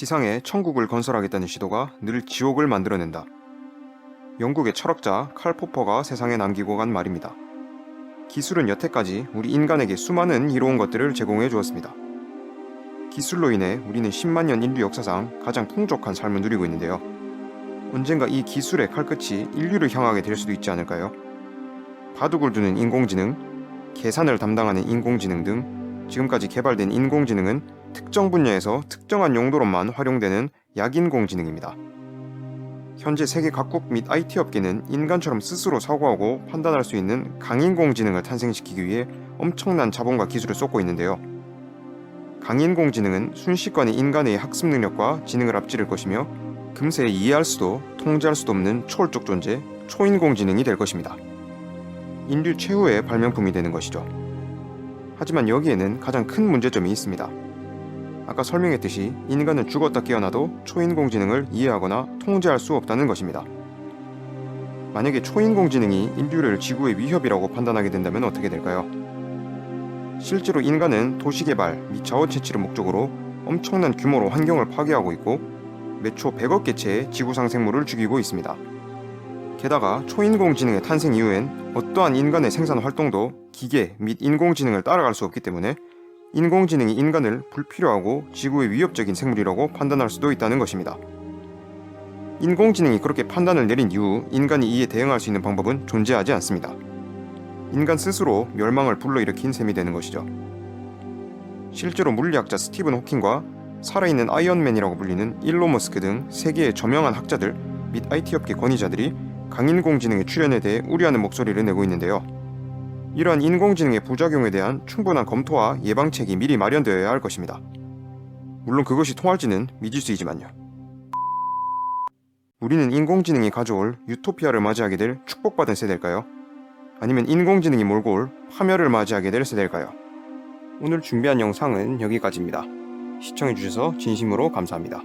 지상에 천국을 건설하겠다는 시도가 늘 지옥을 만들어낸다. 영국의 철학자 칼 포퍼가 세상에 남기고 간 말입니다. 기술은 여태까지 우리 인간에게 수많은 이로운 것들을 제공해 주었습니다. 기술로 인해 우리는 10만 년 인류 역사상 가장 풍족한 삶을 누리고 있는데요. 언젠가 이 기술의 칼끝이 인류를 향하게 될 수도 있지 않을까요? 바둑을 두는 인공지능, 계산을 담당하는 인공지능 등 지금까지 개발된 인공지능은 특정 분야에서 특정한 용도로만 활용되는 약인공지능입니다. 현재 세계 각국 및 IT 업계는 인간처럼 스스로 사고하고 판단할 수 있는 강인공지능을 탄생시키기 위해 엄청난 자본과 기술을 쏟고 있는데요. 강인공지능은 순식간에 인간의 학습 능력과 지능을 앞지를 것이며 금세 이해할 수도 통제할 수도 없는 초월적 존재, 초인공지능이 될 것입니다. 인류 최후의 발명품이 되는 것이죠. 하지만 여기에는 가장 큰 문제점이 있습니다. 아까 설명했듯이 인간은 죽었다 깨어나도 초인공지능을 이해하거나 통제할 수 없다는 것입니다. 만약에 초인공지능이 인류를 지구의 위협이라고 판단하게 된다면 어떻게 될까요? 실제로 인간은 도시 개발 및 자원 채취를 목적으로 엄청난 규모로 환경을 파괴하고 있고 매초 100억 개체의 지구상 생물을 죽이고 있습니다. 게다가 초인공지능의 탄생 이후엔 어떠한 인간의 생산 활동도 기계 및 인공지능을 따라갈 수 없기 때문에 인공지능이 인간을 불필요하고 지구에 위협적인 생물이라고 판단할 수도 있다는 것입니다. 인공지능이 그렇게 판단을 내린 이후 인간이 이에 대응할 수 있는 방법은 존재하지 않습니다. 인간 스스로 멸망을 불러일으킨 셈이 되는 것이죠. 실제로 물리학자 스티븐 호킹과 살아있는 아이언맨이라고 불리는 일론 머스크 등 세계의 저명한 학자들 및 IT 업계 권위자들이 강인공지능의 출현에 대해 우려하는 목소리를 내고 있는데요. 이러한 인공지능의 부작용에 대한 충분한 검토와 예방책이 미리 마련되어야 할 것입니다. 물론 그것이 통할지는 미지수이지만요. 우리는 인공지능이 가져올 유토피아를 맞이하게 될 축복받은 세대일까요? 아니면 인공지능이 몰고 올 파멸을 맞이하게 될 세대일까요? 오늘 준비한 영상은 여기까지입니다. 시청해주셔서 진심으로 감사합니다.